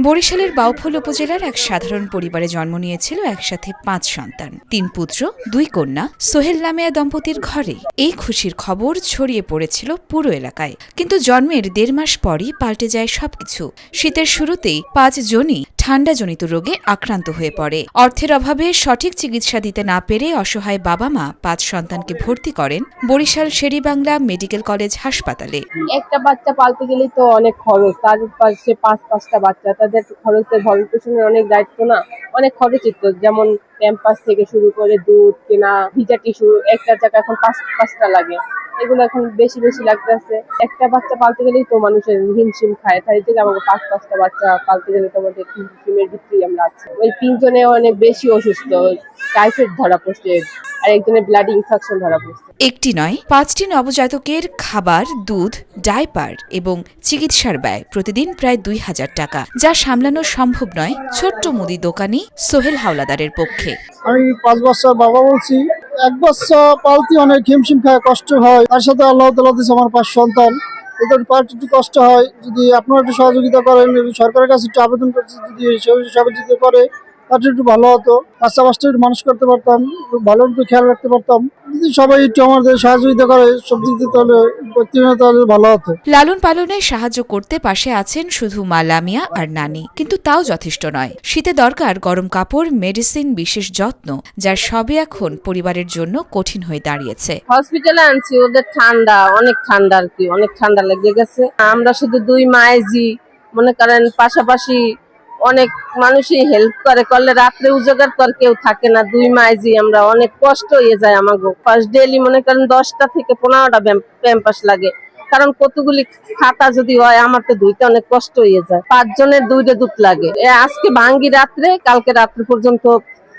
বরিশালের বাউফল উপজেলার এক সাধারণ পরিবারে জন্ম নিয়েছিল একসাথে পাঁচ সন্তান। তিন পুত্র, দুই কন্যা। সোহেল লামিয়া দম্পতির ঘরে এই খুশির খবর ছড়িয়ে পড়েছিল পুরো এলাকায়। কিন্তু জন্মের দেড় মাস পরই পাল্টে যায় সবকিছু। শীতের শুরুতেই পাঁচজনই ঠান্ডাজনিত রোগে আক্রান্ত হয়ে পড়ে। অর্থের অভাবে সঠিক চিকিৎসা দিতে না পেরে অসহায় বাবা মা পাঁচ সন্তানকে ভর্তি করেন বরিশাল শেরিবাংলা মেডিকেল কলেজ হাসপাতালে। একটা বাচ্চা পালতে গেলে তো অনেক খরচ। তার পাশে পাঁচ, পাঁচটা বাচ্চা। তাদের খরচের ভরণ পোষণের অনেক দায়িত্ব না? অনেক খরচই তো। যেমন ক্যাম্পাস থেকে শুরু করে দুধ, কেনা, ভিজা টিস্যু, একটা টাকা এখন পাঁচ, পাঁচটা লাগে। এগুলো এখন বেশি বেশি লাগতেছে। একটা বাচ্চা পালতে গেলেই তো মানুষের হিমশিম খায়। তাই থেকে আমাকে পাঁচ পাঁচটা বাচ্চা পালতে গেলে তো আমাদের হিমশিমের ভিতরেই আমরা আছি। ওই তিনজনে অনেক বেশি অসুস্থ। টাইফয়েড ধরা পড়ছে আর একজনের ব্লাড ইনফেকশন ধরা পড়ছে। একটি নয় পাঁচটি নবজাতকের খাবার দুধ ডাইপার এবং চিকিৎসার ব্যয় প্রতিদিন প্রায় দুই হাজার টাকা যা সামলানো সম্ভব নয় ছোট্ট মুদি দোকানি সোহেল হাওলাদারের পক্ষে। আমি পাঁচ বছর বাবা বলছি এক বছর পালতে অনেক হিমশিম খায়, কষ্ট হয়। তার সাথে আল্লাহ তালা দিচ্ছে আমার পাঁচ সন্তান। এদের পার্টি একটু কষ্ট হয়, যদি আপনারা একটু সহযোগিতা করেন সরকারের কাছে একটু আবেদন করছে, যদি সহ- সহযোগিতা করে তাতে একটু ভালো হতো বাচ্চা বাচ্চা একটু মানুষ করতে পারতাম ভালো একটু খেয়াল রাখতে পারতাম। যদি সবাই একটু আমাদের সহযোগিতা করে সব দিক দিয়ে তাহলে তাহলে ভালো হতো। লালন পালনে সাহায্য করতে পাশে আছেন শুধু মা লামিয়া আর নানি কিন্তু তাও যথেষ্ট নয়। শীতে দরকার গরম কাপড় মেডিসিন বিশেষ যত্ন যার সবই এখন পরিবারের জন্য কঠিন হয়ে দাঁড়িয়েছে। হসপিটালে আনছি ওদের ঠান্ডা অনেক ঠান্ডা আর কি অনেক ঠান্ডা লেগে গেছে। আমরা শুধু দুই মায়েজি মনে করেন পাশাপাশি অনেক মানুষই হেল্প করে, করলে রাত্রে উজাগার কর কেউ থাকে না, দুই মাইজি আমরা অনেক কষ্ট হয়ে যায় আমাকে ফার্স্ট ডেলি মনে করেন দশটা থেকে পনেরোটা প্যাম্পাস লাগে। কারণ কতগুলি খাতা যদি হয়, আমার তো দুইটা অনেক কষ্ট হয়ে যায়। পাঁচজনের দুইটা দুধ লাগে। আজকে ভাঙ্গি রাত্রে, কালকে রাত্রে পর্যন্ত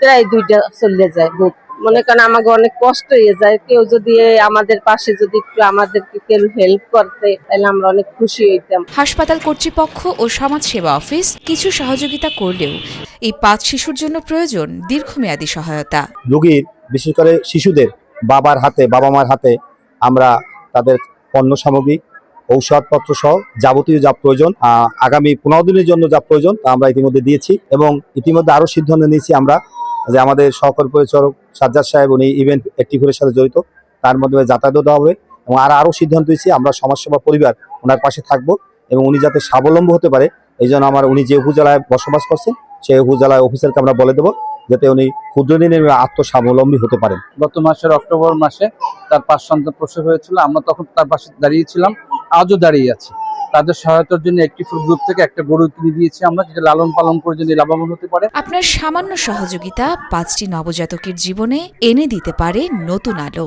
প্রায় দুইটা চলে যায় দুধ। মনে করেন আমাকে অনেক কষ্ট হয়ে যায়। কেউ যদি আমাদের পাশে যদি একটু আমাদেরকে কেউ হেল্প করতে তাহলে আমরা অনেক খুশি হইতাম। হাসপাতাল কর্তৃপক্ষ ও সমাজসেবা অফিস কিছু সহযোগিতা করলেও এই পাঁচ শিশুর জন্য প্রয়োজন দীর্ঘমেয়াদী সহায়তা। রোগীর বিশেষ করে শিশুদের বাবার হাতে বাবা মার হাতে আমরা তাদের পণ্য সামগ্রী ঔষধপত্র সহ যাবতীয় যা প্রয়োজন আগামী পনেরো দিনের জন্য যা প্রয়োজন তা আমরা ইতিমধ্যে দিয়েছি এবং ইতিমধ্যে আরও সিদ্ধান্ত নিয়েছি আমরা যে আমাদের সহকারী পরিচালক সাজ্জাদ সাহেব, উনি ইভেন্ট অ্যাক্টিভের সাথে জড়িত। তার মাধ্যমে যাতায়াতও দেওয়া হবে এবং আর আরও সিদ্ধান্ত নিয়েছি, আমরা সমাজসেবা পরিবার ওনার পাশে থাকব এবং উনি যাতে স্বাবলম্বী হতে পারে, এই জন্য আমার উনি যে উপজেলায় বসবাস করছেন, সেই উপজেলায় অফিসারকে আমরা বলে দেবো, যাতে উনি ক্ষুদ্র ঋণের আত্মস্বাবলম্বী হতে পারেন। গত মাসের অক্টোবর মাসে তার পাঁচ সন্তান প্রসব হয়েছিল, আমরা তখন তার পাশে দাঁড়িয়েছিলাম, আজও দাঁড়িয়ে আছি। তাদের সহায়তার জন্য একটি গ্রুপ থেকে একটা গরু কিনে দিয়েছি আমরা, যেটা লালন পালন করে যদি লাভবান হতে পারে। আপনার সামান্য সহযোগিতা পাঁচটি নবজাতকের জীবনে এনে দিতে পারে নতুন আলো।